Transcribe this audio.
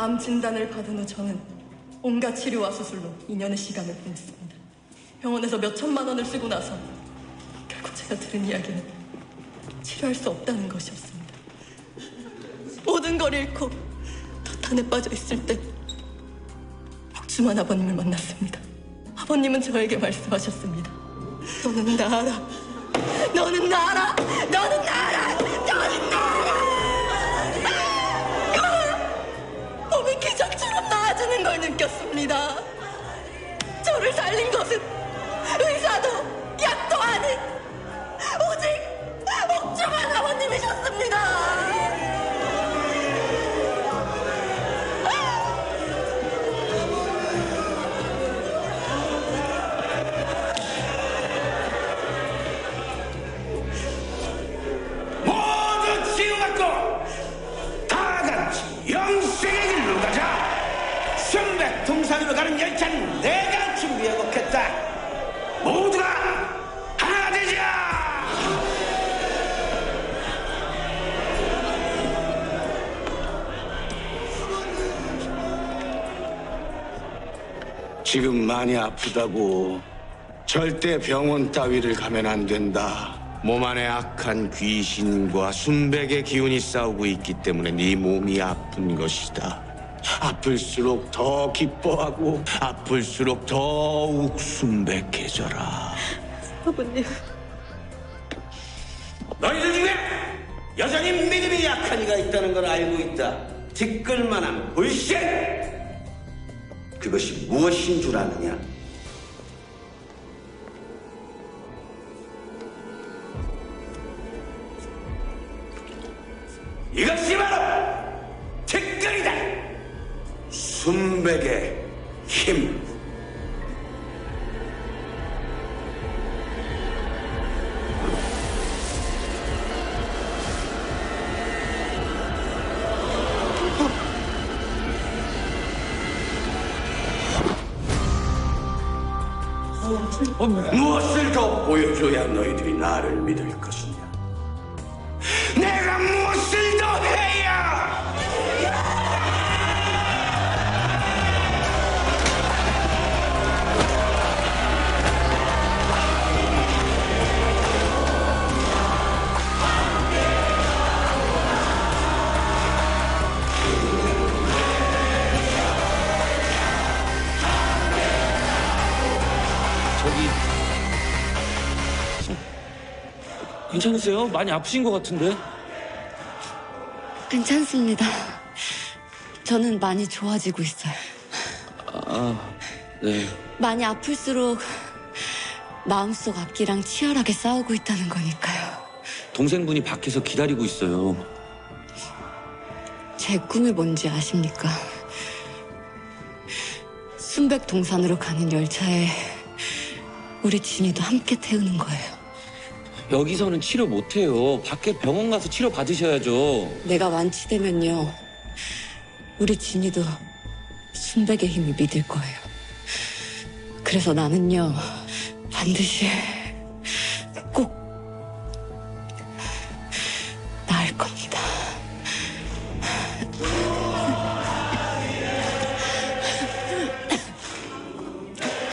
암 진단을 받은 후 저는 온갖 치료와 수술로 2년의 시간을 보냈습니다. 병원에서 몇 천만 원을 쓰고 나서 결국 제가 들은 이야기는 치료할 수 없다는 것이었습니다. 모든 걸 잃고 도탄에 빠져 있을 때 복주만 아버님을 만났습니다. 아버님은 저에게 말씀하셨습니다. 너는 나아라. 너는 나아라. 너는 나아라. 가는 열차는 내가 준비해 놓겠다 모두가 하나 되자 지금 많이 아프다고 절대 병원 따위를 가면 안 된다. 몸 안에 악한 귀신과 순백의 기운이 싸우고 있기 때문에 네 몸이 아픈 것이다. 아플수록 더 기뻐하고 아플수록 더욱 순백해져라. 아버님. 너희들 중에 여전히 믿음이 약한 이가 있다는 걸 알고 있다. 티끌만한 불신! 그것이 무엇인 줄 아느냐? 이것이 바로 티끌이다! 순백의 힘! 무엇을 더 보여줘야 너희들이 나를 믿을 것이냐? 내 괜찮으세요? 많이 아프신 것 같은데 괜찮습니다. 저는 많이 좋아지고 있어요. 네 많이 아플수록 마음속 악기랑 치열하게 싸우고 있다는 거니까요. 동생분이 밖에서 기다리고 있어요 제 꿈이 뭔지 아십니까? 순백 동산으로 가는 열차에 우리 진이도 함께 태우는 거예요. 여기서는 치료 못해요 밖에 병원 가서 치료 받으셔야죠 내가 완치되면요. 우리 진이도 순백의 힘을 믿을 거예요. 그래서 나는요. 반드시